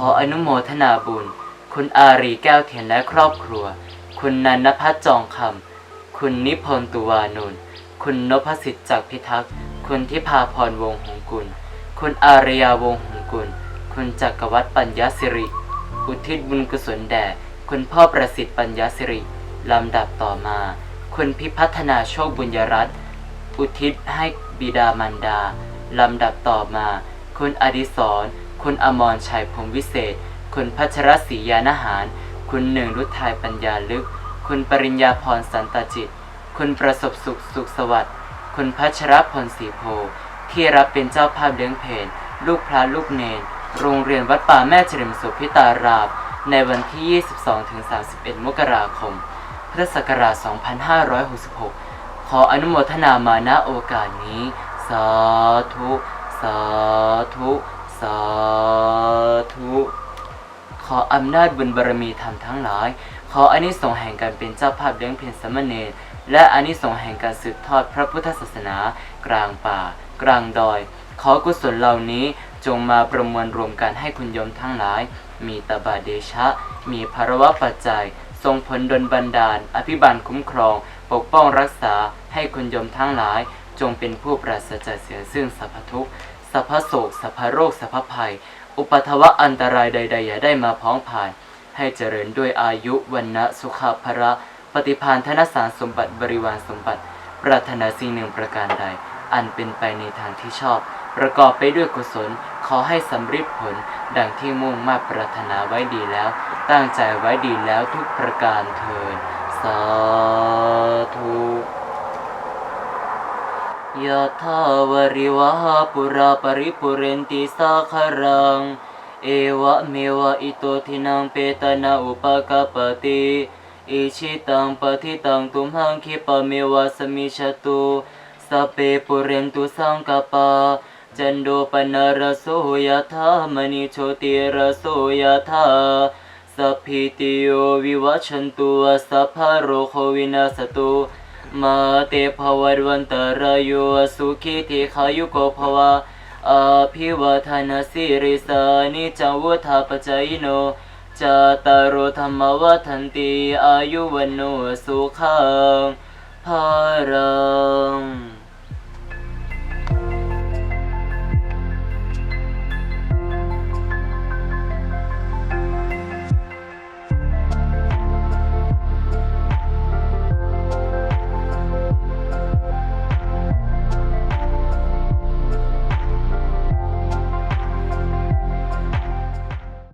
ขออนุโมทนาบุญ คุณอารีแก้วเทียนและครอบครัว คุณนันนพัฒจองคำ คุณนิพนธ์ตุวานนท์คุณนพสิทธิ์จากพิทักษ์ คุณทิพาพรวงหงกุล คุณอารยาวงหงกุล คุณจักรวัฒน์ปัญญาสิริ อุทิศบุญกุศลแด่ คุณพ่อประสิทธิ์ปัญญาสิริ ลำดับต่อมา คุณพิพัฒนาโชคบุญยรัตน์ อุทิศให้บิดามารดา ลำดับต่อมา คุณอดิศร คุณอมรชัยพรมวิเศษ คุณพัชรศรียานหาร คุณหนึ่งรุทัยปัญญาลึก คุณปริญญาพรสันตจิต คุณประสบสุขสุขสวัสดิ์ คุณพัชรพลศรีโพ ที่รับเป็นเจ้าภาพเลี้ยงเพนลูกพระลูกเนน โรงเรียนวัดป่าแม่เฉลิมสุพิตารามในวันที่ 22-31 มกราคม พุทธศักราช 2566 ขออนุโมทนามาณโอกาสนี้ สาธุ สาธุ สาธุ ขออำนาจบุญบารมีธรรมทั้งหลาย ขออานิสงส์แห่งการเป็นเจ้าภาพเลี้ยงเพลสามเณรและอานิสงส์แห่งการสืบทอดพระพุทธศาสนา กลางป่า กลางดอย ขอกุศลเหล่านี้จงมาประมวลรวมกันให้คุณโยมทั้งหลาย มีตบาเดชะ มีภารวะปัจจัย ทรงผลดลบันดาล อภิบาลคุ้มครอง ปกป้องรักษาให้คุณโยมทั้งหลาย จงเป็นผู้ปราศจากเสียซึ่งสรรพทุกข์ สรรพโศกสรรพโรคสรรพภัย อุปทวะอันตรายใดๆอย่าได้มาพ้องผ่าน ให้เจริญด้วยอายุวันนะสุขภระ ปฏิพานธนสารสมบัติบริวารสมบัติ ปรารถนาสิ่งหนึ่งประการใด อันเป็นไปในทางที่ชอบ ประกอบไปด้วยกุศล ขอให้สำเร็จผล ดังที่มุ่งมาปรารถนาไว้ดีแล้ว ตั้งใจไว้ดีแล้วทุกประการเทินสาธุ ยะทาวริวหาปุราปริปุเรนติสาคารัง เอวะเมวะอิโตทินังเปตนาอุปกาปติอิชิตังปฏิตังตุมหังคิปะเมวะสมิชตุสเปปุเรนตุสังกปาจันโดปนารโสยะธามณิโชติรโสยะธาสัพพิติโยวิวัชันตุสัพพะโรโควินาสตุ มาเตภวรวันตรายโยสุขิติขายุโกภวะอาภิวัฒนสิริสานิจวุธาปจายโนจตารุธรรมวัฒนตีอายุวันโนสุขังภารา